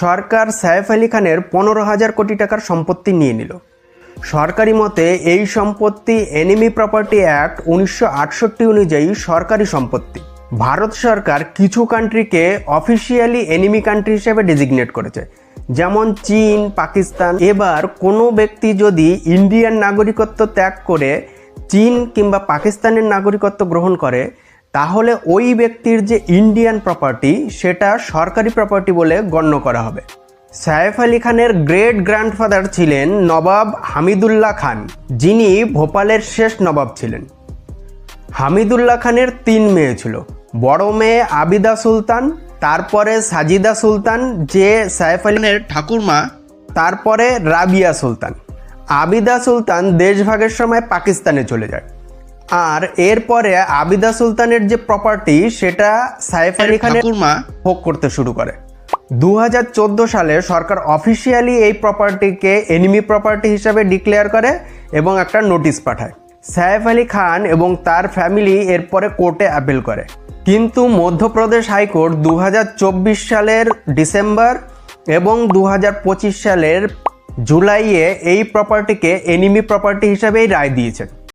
সরকার সাইফ আলী খানের পনেরো হাজার কোটি টাকার সম্পত্তি নিয়ে নিল। সরকারি মতে, এই সম্পত্তি এনিমি প্রপার্টি অ্যাক্ট উনিশশো আটষট্টি অনুযায়ী সরকারি সম্পত্তি। ভারত সরকার কিছু কান্ট্রিকে অফিসিয়ালি এনিমি কান্ট্রি হিসেবে ডেজিগনেট করেছে। যেমন চীন, পাকিস্তান। এবার কোনো ব্যক্তি যদি ইন্ডিয়ান নাগরিকত্ব ত্যাগ করে, চীন কিংবা পাকিস্তানের নাগরিকত্ব গ্রহণ করে তাহলে ওই ব্যক্তির যে ইন্ডিয়ান প্রপার্টি সেটা সরকারি প্রপার্টি বলে গণ্য করা হবে। সাইফ আলী খানের গ্রেট গ্র্যান্ডফাদার ছিলেন নবাব হামিদুল্লাহ খান, যিনি ভোপালের শেষ নবাব ছিলেন। হামিদুল্লাহ খানের তিন মেয়ে ছিল, বড় মেয়ে আবিদা সুলতান, তারপরে সাজিদা সুলতান, যে সাইফ আলী খানের ঠাকুরমা, তারপরে রাবিয়া সুলতান। আবিদা সুলতান দেশভাগের সময় পাকিস্তানে চলে যায়। আর এরপরে আবিদা সুলতানের যে প্রপার্টি সেটা সাইফ আলী খানের ভোগ করতে শুরু করে। দু হাজার চোদ্দ সালে সরকার অফিসিয়ালি এই প্রপার্টিকে এনিমি প্রপার্টি হিসাবে ডিক্লেয়ার করে এবং একটা নোটিশ পাঠায়। সাইফ আলী খান এবং তার ফ্যামিলি এরপরে কোর্টে অ্যাপিল করে। কিন্তু মধ্যপ্রদেশ হাইকোর্ট দু হাজার চব্বিশ সালের ডিসেম্বর এবং দু হাজার পঁচিশ সালের জুলাইয়ে এই প্রপার্টিকে এনিমি প্রপার্টি হিসাবেই রায় দিয়েছেন